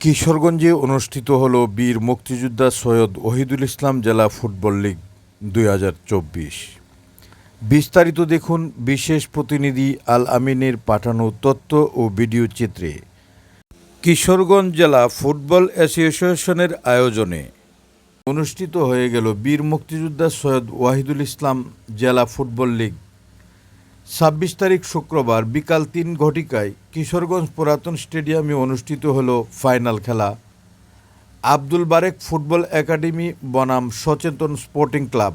কিশোরগঞ্জে অনুষ্ঠিত হল বীর মুক্তিযোদ্ধা সৈয়দ ওহিদুল ইসলাম জেলা ফুটবল লীগ দু হাজার চব্বিশ। বিস্তারিত দেখুন বিশেষ প্রতিনিধি আল আমিনের পাঠানো তথ্য ও ভিডিও চিত্রে। কিশোরগঞ্জ জেলা ফুটবল অ্যাসোসিয়েশনের আয়োজনে অনুষ্ঠিত হয়ে গেল বীর মুক্তিযোদ্ধা সৈয়দ ওয়াহিদুল ইসলাম জেলা ফুটবল লীগ ছাব্বিশ তারিখ শুক্রবার বিকাল তিন ঘটিকায় কিশোরগঞ্জ পুরাতন স্টেডিয়ামে অনুষ্ঠিত হলো ফাইনাল খেলা। আব্দুল বারেক ফুটবল একাডেমি, বনাম সচেতন স্পোর্টিং ক্লাব,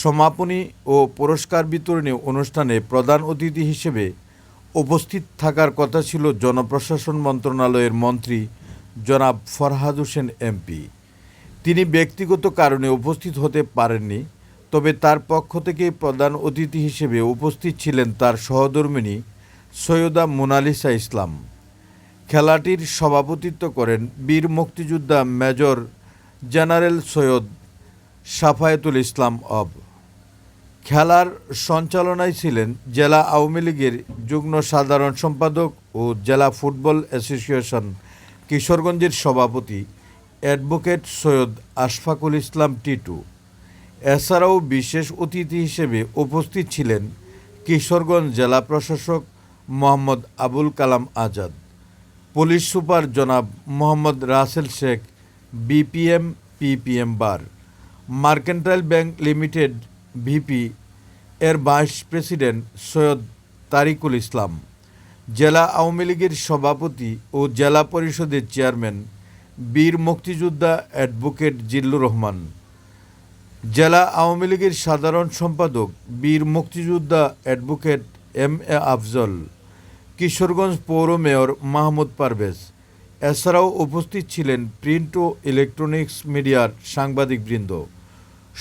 সমাপনী ও পুরস্কার বিতরণী অনুষ্ঠানে প্রধান অতিথি হিসেবে উপস্থিত থাকার কথা ছিল জনপ্রশাসন মন্ত্রণালয়ের মন্ত্রী জনাব ফরহাদ হোসেন এমপি। তিনি ব্যক্তিগত কারণে উপস্থিত হতে পারেননি। তবে তার পক্ষ থেকে প্রধান অতিথি হিসেবে উপস্থিত ছিলেন তার সহধর্মিণী সৈয়দা মোনালিসা ইসলাম। খেলাটির সভাপতিত্ব করেন বীর মুক্তিযোদ্ধা মেজর জেনারেল সৈয়দ সাফায়েতুল ইসলাম অব। খেলার সঞ্চালনায় ছিলেন জেলা আওয়ামী লীগের যুগ্ম সাধারণ সম্পাদক ও জেলা ফুটবল অ্যাসোসিয়েশন কিশোরগঞ্জের সভাপতি অ্যাডভোকেট সৈয়দ আশফাকুল ইসলাম টিটু। এছাড়াও বিশেষ অতিথি হিসেবে উপস্থিত ছিলেন কিশোরগঞ্জ জেলা প্রশাসক মোহাম্মদ আবুল কালাম আজাদ, পুলিশ সুপার জনাব Mohammad Russell Sheikh, BPM PPM bar, mercantile bank limited VP, এর ভাইস প্রেসিডেন্ট সৈয়দ তারিকুল ইসলাম, জেলা আওয়ামী লীগের সভাপতি ও জেলা পরিষদের চেয়ারম্যান বীর মুক্তিযোদ্ধা অ্যাডভোকেট জিল্লুর রহমান। জেলা আওয়ামী লীগের সাধারণ সম্পাদক, বীর মুক্তিযোদ্ধা advocate M A Afzal, Kishoreganj পৌর মেয়র মাহমুদ পারভেজ। এছাড়াও উপস্থিত ছিলেন প্রিন্ট ও ইলেকট্রনিক্স মিডিয়ার সাংবাদিকবৃন্দ।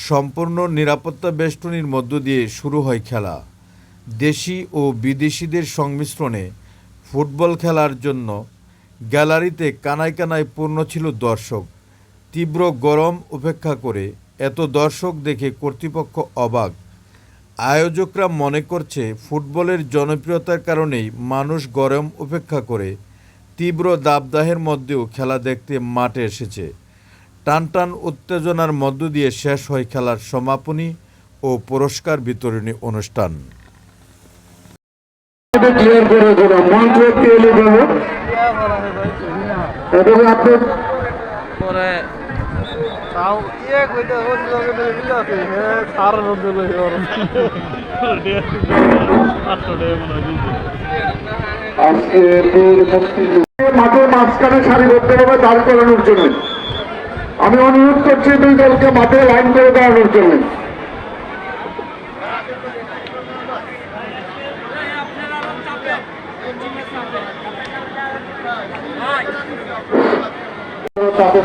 সম্পূর্ণ নিরাপত্তা বেষ্টনীর মধ্য দিয়ে শুরু হয় খেলা। দেশি ও বিদেশিদের সংমিশ্রণে ফুটবল খেলার জন্য গ্যালারিতে কানায় কানায় পূর্ণ ছিল দর্শক। তীব্র গরম উপেক্ষা করে এত দর্শক দেখে কর্তৃপক্ষ অবাক। আয়োজকরা মনে করছে ফুটবলের জনপ্রিয়তার কারণেই মানুষ গরম উপেক্ষা করে তীব্র দাবদাহের মধ্যেও খেলা দেখতে মাঠে এসেছে। টানটান উত্তেজনার মধ্য দিয়ে শেষ হয় খেলার সমাপনী ও পুরস্কার বিতরণী অনুষ্ঠান। এটা ক্লিয়ার করে তাও ইয়ে কইতে হচ্ছে যে বিল আছে হে সারা নদী লই ওর আজকে মাঠের মাঝখানে সারিবদ্ধভাবে দাঁড় করানোর জন্য। আমি অনুরোধ করছি দুই দলকে মাঠে লাইন করে দাঁড়ানোর জন্য। তাদের